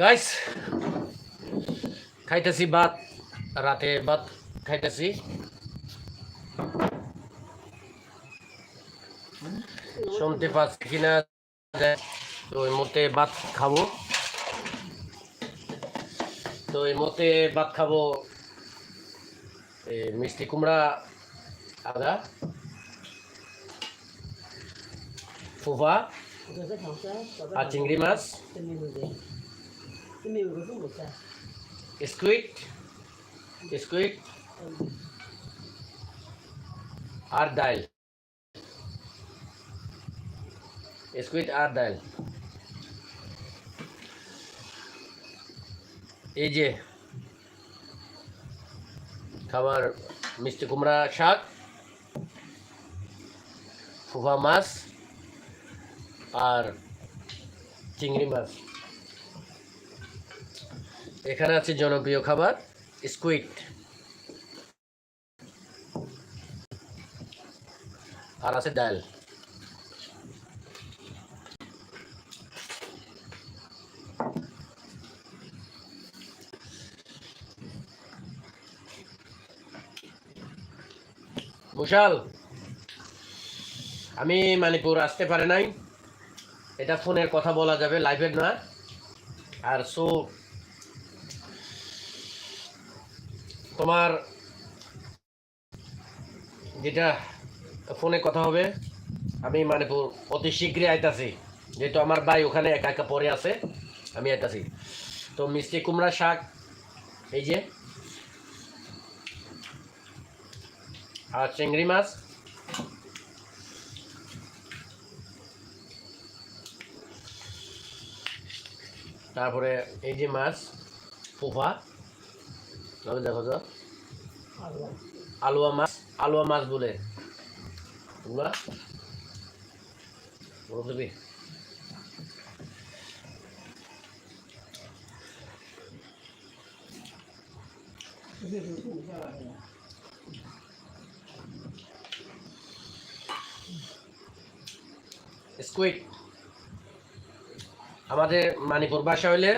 Guys খাইতেছি ভাত, রাতে ভাত খাইতেছি শুনতে পাচ্ছি কিনা। তো এই মতে ভাত খাব তো এই মতে ভাত খাব মিষ্টি কুমড়া, আদা, ফুফা, আর চিংড়ি মাছ স্কুইড স্কুইড আর ডাল স্কুইড আর ডাল এই যে খাবার মিষ্টি কুমড়া শাক, ফুফা মাছ আর চিংড়ি মাছ। এখানে আছে জনপ্রিয় খাবার স্কুইড আর আছে ডাল। মুশাল আমি মানিপুর আসতে পারে নাই। এটা ফোনের কথা বলা যাবে, লাইভের না। আর সো তোমার যেটা ফোনে কথা হবে, আমি মানিপুর অতি শীঘ্রই আইতাছি। যেহেতু আমার ভাই ওখানে একা একা পরে আছে, আমি আইতাছি। তো মিষ্টি কুমড়া শাক, এই যে, আর চিংড়ি মাছ, তারপরে এই যে মাছ, ফুফা তবে দেখো তো। আলুয়া মাছ আলুয়া মাছ বলে। স্কুইড। আমাদের মানিপুর ভাষা হইলে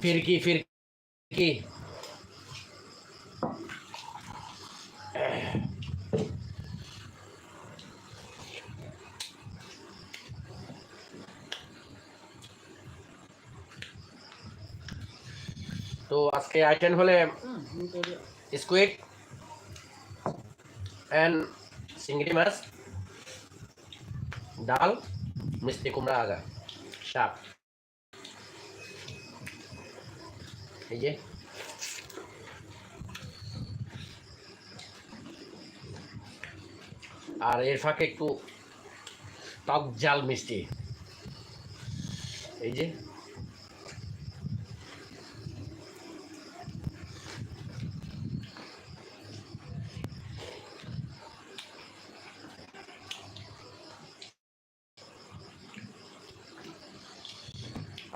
ফিরকি ফিরকি। তো আজকে আইটেম হলে স্কুইড অ্যান্ড চিংড়ি মাছ, ডাল, মিষ্টি কুমড়া আগা শাক। এই যে। আর এর ফাঁকে একটু টক জাল মিষ্টি। এই যে।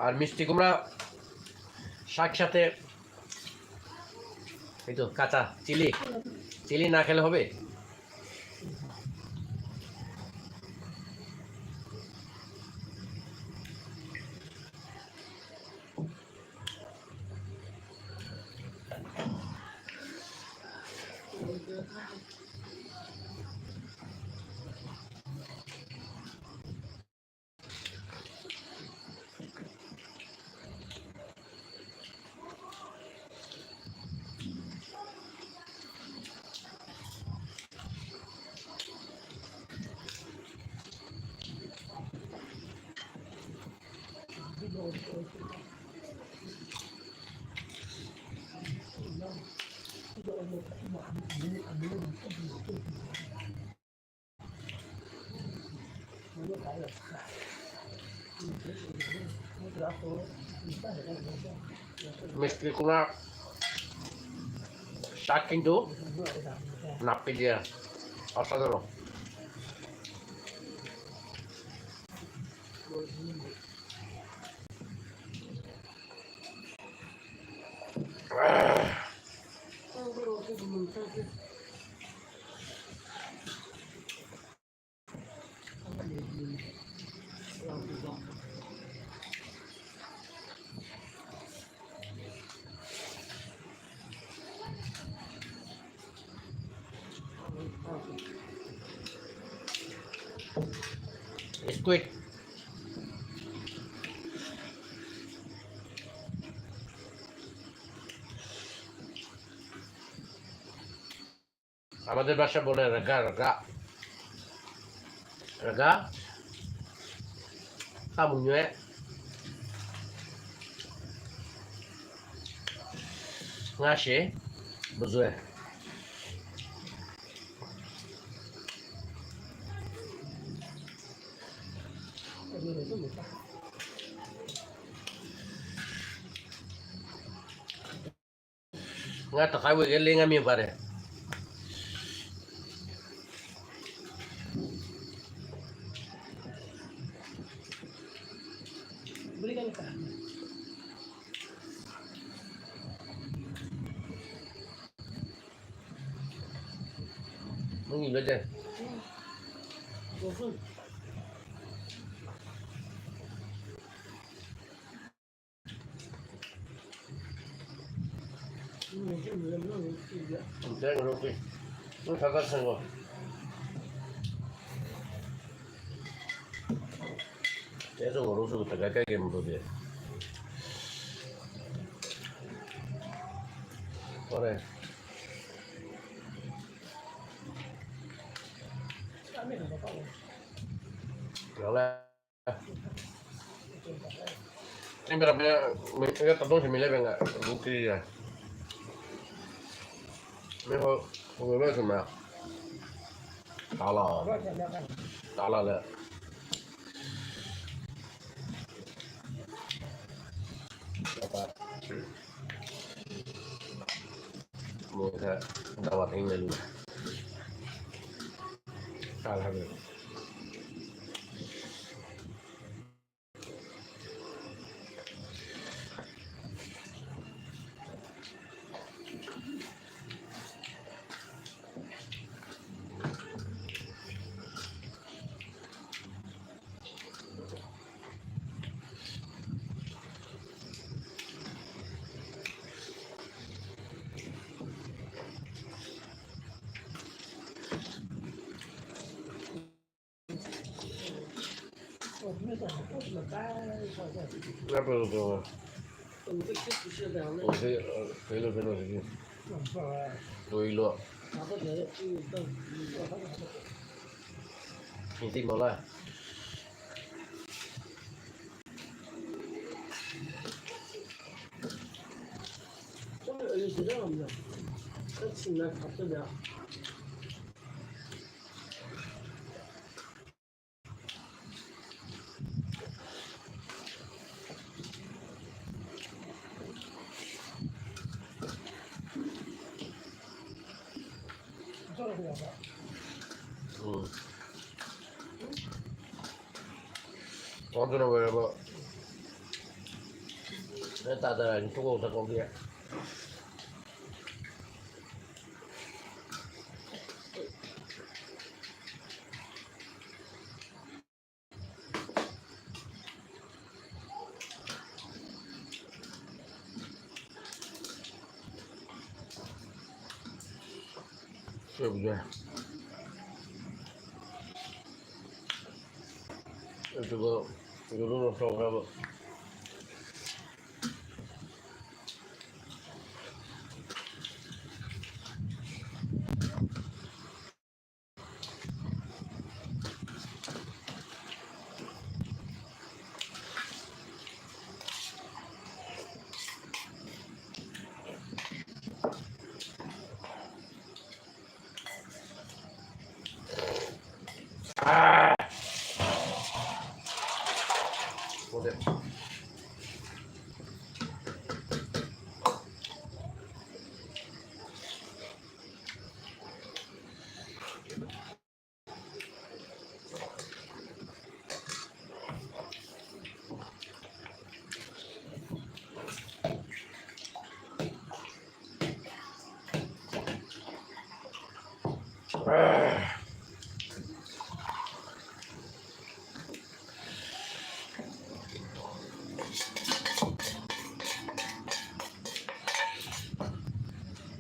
আর মিষ্টি কুমড়া শাক সাথে এই তো কাঁচা চিলি। চিলি না খেলে হবে? মিষ্টি কুমড়া শাক কিন্তু নাপ্পি দিয়া অসাধারণ বিস্কুট আমাদের বাসা বলে রাগা রাগা। রাগা? খামুnye ngasih betul nga ta kai we le nga mi pare tidak. hindi ang rupi ang kakasan ko 계속 오른쪽부터 가까이 물어대 그래 Kami nak apa? Wala. Ini berapa ya? Mereka terdong sembilan enggak? Bukti ya. Ini kok pengen sama. 你好，我问问什么呀？打了。打了嘞。我事，我听你的。打了没有？不不不不。我是呃，回了回了回了。录一。你听不来。这个儿子这样子，他进来他不了。là chúng con thật con kia Все, да. Это было, это было, что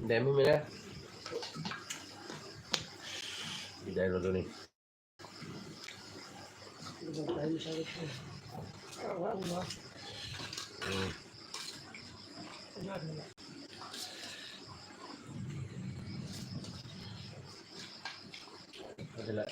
Demi mi ne? Gidelim o döneyim. Sebentar. শাকের সঙ্গে আবার মাছ হুম, না না বুঝলে না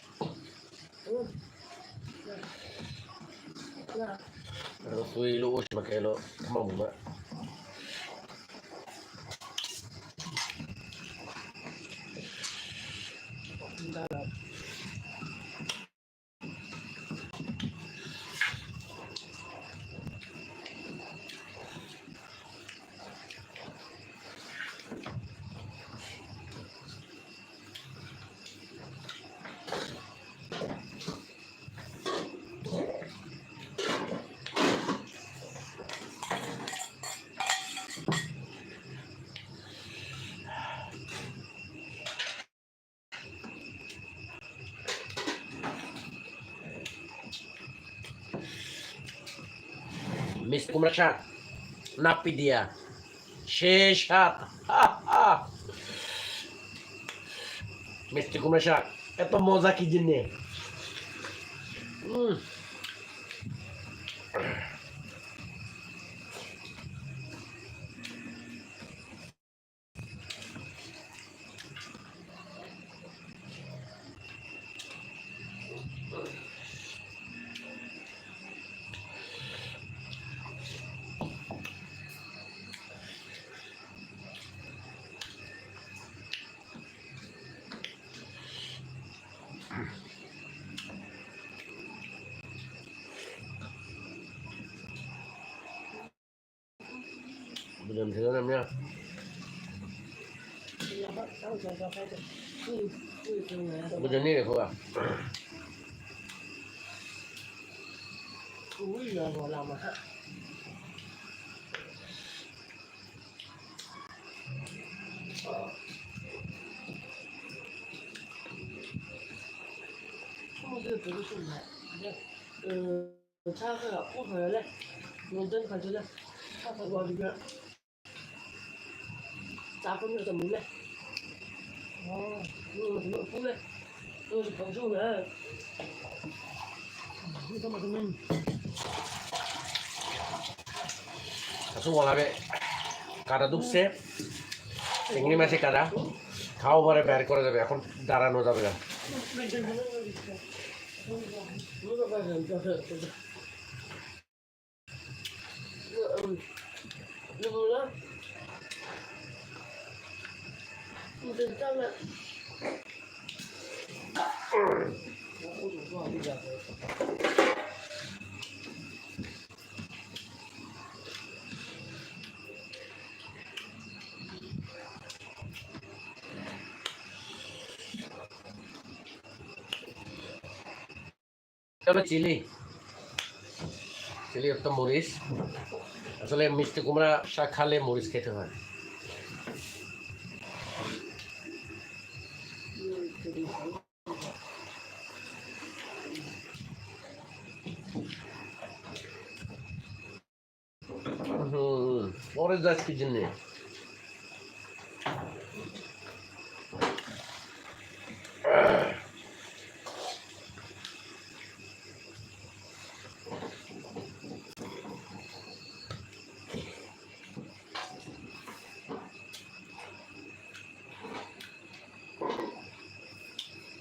miss কুমড়া শাক নাপি দিয়া হা, হা। মিষ্টি কুমড়া শাক এত মজা কি জন্যে 唔睇到啲咩啊？我着呢啊！我淋啊嚇！我哋做乜先咧？他，差唔多入，我真係做咧，多攞。Phải gọi được nữa. Sao có nhiều tầm đúng này. Ồ, nhưng mà nó không lên. Tôi sẽ phóng xuống nữa. Như thế mà tụi mình. Kasu বলাবে কাটা দুপছে চিংড়ি মাছে কাটা খাওয়া পরে বের করে যাবে এখন দাঁড়ানো যাবে না চলো চিলি। চিলি একটা মরিচ। আসলে মিষ্টি কুমড়া শাক খালে মরিচ খেতে হয় হুম পরে যাস কি জন্যে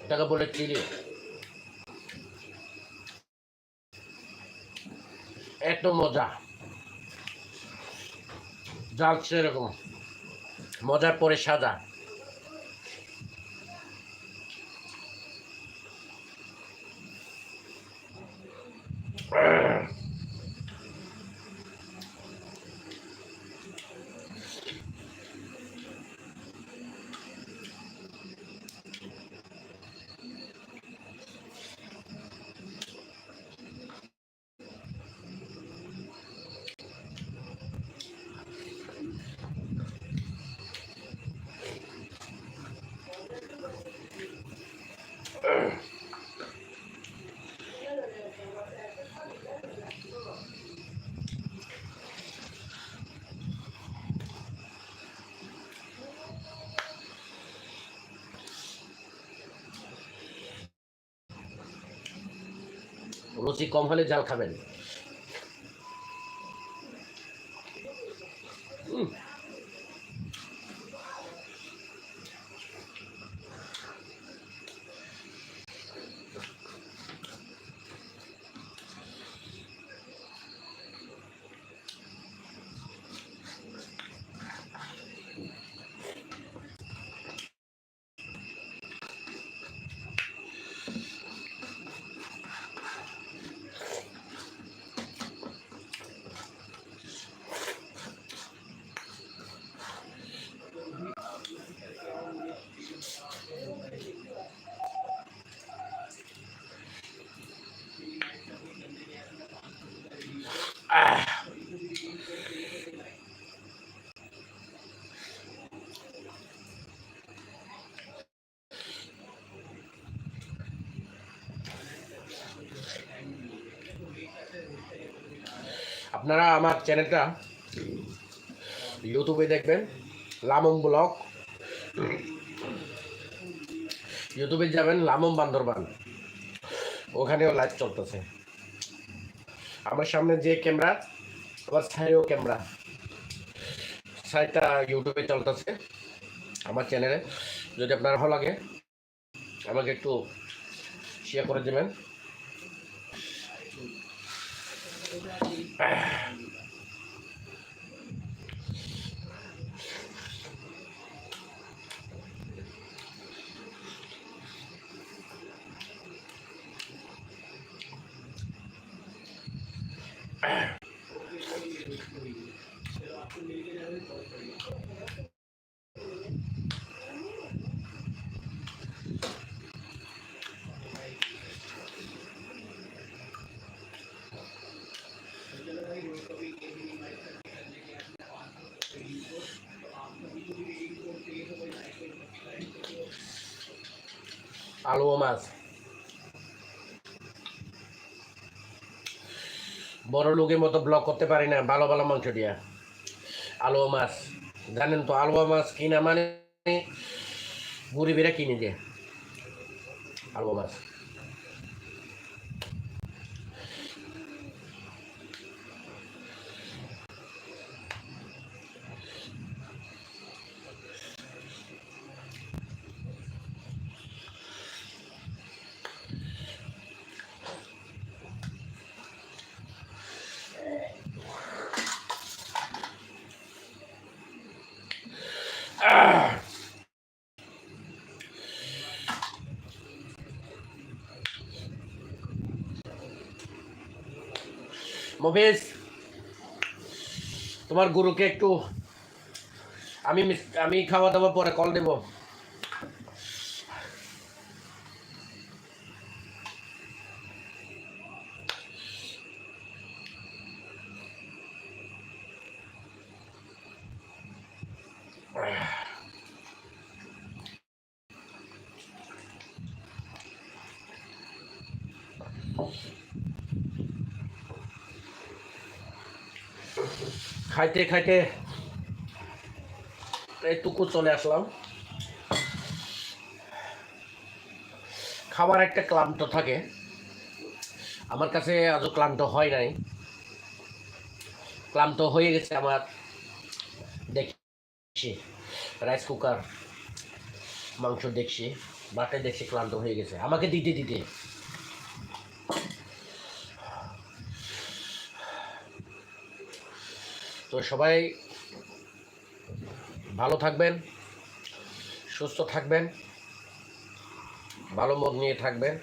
এটাকে বলে চিলি এত মজা। জাল সেরকম। মজার পরে সাজা রুচি কম হলে জাল খাবেন। উম, আপনারা আমার চ্যানেলটা ইউটিউবে দেখবেন লামম ব্লগ। ইউটিউবে যাবেন লামম বান্দরবান। ওখানেও লাইভ চলতেছে। আমার সামনে যে ক্যামেরা আমার সাইডেও ক্যামেরা। সাইডটা ইউটিউবে চলতেছে, আমার চ্যানেলে। যদি আপনার ভালো লাগে, আমাকে একটু শেয়ার করে দেবেন। 哎。মাছ বড় লোকের মতো ব্লক করতে পারি না, ভালো ভালো মাংস দিয়া। আলু মাছ, জানেন তো আলু মাছ কিনা মানে বেড়া কিনে দিয়ে। আলু মাছ। মফিজ তোমার গুরুকে একটু আমি আমি খাওয়া দাওয়া পরে কল দেব। খাইতে খাইতে এইটুকু চলে আসলাম। খাবার একটা ক্লান্ত থাকে। আমার কাছে আজও ক্লান্ত হয় নাই। ক্লান্ত হয়ে গেছে আমার। দেখছি রাইস কুকার মাংস দেখছি, বাটে দেখছি ক্লান্ত হয়ে গেছে। আমাকে দিতে দিতে। তো সবাই ভালো থাকবেন, সুস্থ থাকবেন, ভালো মন নিয়ে থাকবেন,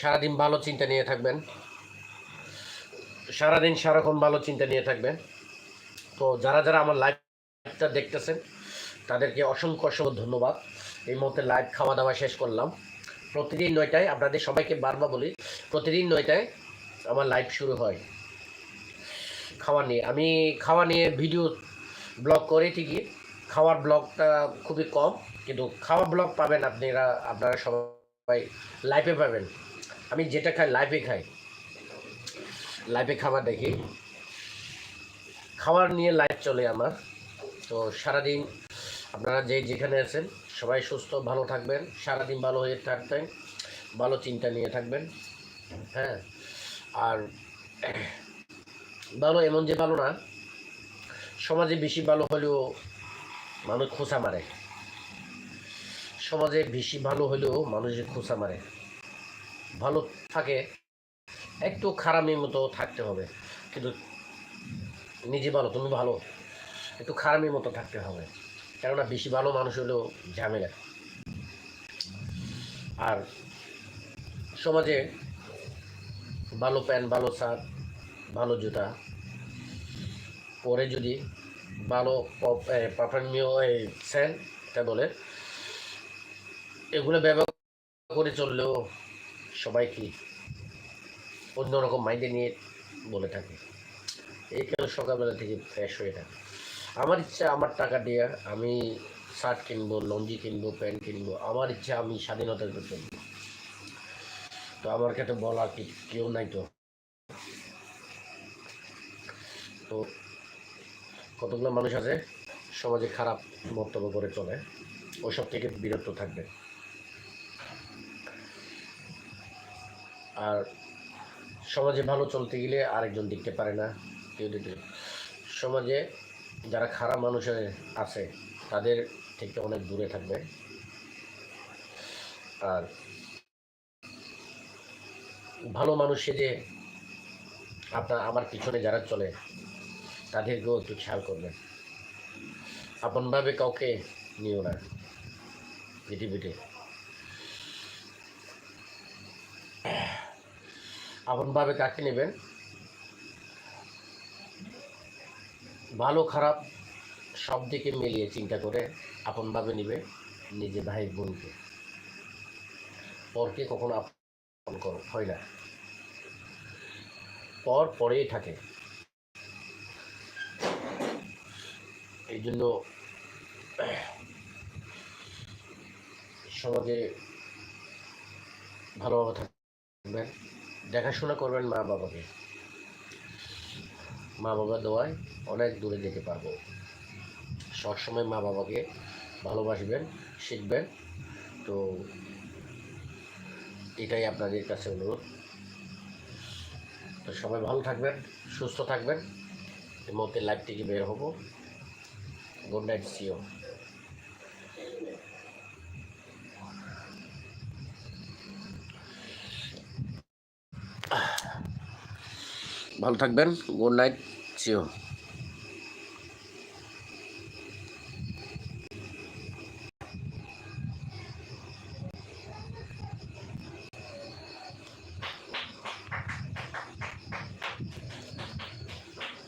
সারাদিন ভালো চিন্তা নিয়ে থাকবেন, সারাদিন সারাক্ষণ ভালো চিন্তা নিয়ে থাকবেন। তো যারা যারা আমার লাইভটা দেখতেছেন, তাদেরকে অসংখ্য অসংখ্য ধন্যবাদ। এই মুহূর্তে লাইভ খাওয়া দাওয়া শেষ করলাম। প্রতিদিন নয়টায় আপনাদের সবাইকে বারবার বলি, প্রতিদিন নয়টায় আমার লাইভ শুরু হয়। খাওয়া নিয়ে। আমি খাওয়া নিয়ে ভিডিও ব্লগ করি ঠিকই। খাওয়ার ব্লগটা খুবই কম, কিন্তু খাওয়ার ব্লগ পাবেন আপনারা আপনারা সবাই লাইফে পাবেন। আমি যেটা খাই লাইভে খাই। লাইফে খাবার দেখি। খাওয়ার নিয়ে লাইফ চলে আমার। তো সারাদিন আপনারা যে যেখানে আছেন, সবাই সুস্থ, ভালো থাকবেন। সারাদিন ভালো হয়ে থাকবেন, ভালো চিন্তা নিয়ে থাকবেন। হ্যাঁ আর ভালো, এমন যে ভালো না, সমাজে বেশি ভালো হলেও মানুষ খোঁচা মারে। সমাজে বেশি ভালো হলেও মানুষের খোঁচা মারে। ভালো থাকে, একটু খারাপের মতো থাকতে হবে, কিন্তু নিজে ভালো, তুমি ভালো, একটু খারাপের মতো থাকতে হবে। কেননা বেশি ভালো মানুষ হলেও ঝামেলা। আর সমাজে ভালো প্যান্ট, ভালো শার্ট ভালো জুতা। পরে যদি ভালো পারফিউমীয় এই স্যান্ড এটা বলে এগুলো ব্যবহার করে চললেও সবাই কি অন্যরকম মাইন্ডে নিয়ে বলে থাকে। এই কেন সকালবেলা থেকে ফ্রেশ হয়ে থাকে। আমার ইচ্ছা, আমার টাকা দিয়ে আমি শার্ট কিনবো লঞ্জি কিনবো, প্যান্ট কিনবো, আমার ইচ্ছা আমি স্বাধীনতার জন্য তো আমার কাছে বলার কি কেউ নাই তো। তো কতগুলো মানুষ আছে, সমাজে খারাপ মন্তব্য করে চলে ওসব থেকে বিরত থাকবে। আর সমাজে ভালো চলতে গেলে আরেকজন দেখতে পারে না, কেউ দেখতে সমাজে যারা খারাপ মানুষের আছে, তাদের থেকে অনেক দূরে থাকবে। আর ভালো মানুষ যে আপনার আমার পিছনে যারা চলে তাদেরকেও একটু খেয়াল করবেন। আপনভাবে কাউকে নিও না পৃথিবীতে। আপনভাবে কাকে নেবেন? ভালো, খারাপ সব দিকে মিলিয়ে চিন্তা করে আপনভাবে নিবে নিজে ভাই বোনকে। পরকে কখনো আপন করো, হয় না। পর পরেই থাকে। এই জন্য, সমাজে ভালোভাবে থাকবেন। দেখাশোনা করবেন মা বাবাকে। মা বাবা দোয়ায় অনেক দূরে যেতে পারব। সবসময় মা বাবাকে ভালোবাসবেন, শিখবেন। তো এটাই আপনাদের কাছে অনুরোধ। তো সবাই ভালো থাকবেন, সুস্থ থাকবেন। এই মধ্যে লাইভ থেকে বের হব। গুড নাইট সিও ভালো থাকবেন গুড নাইট সিও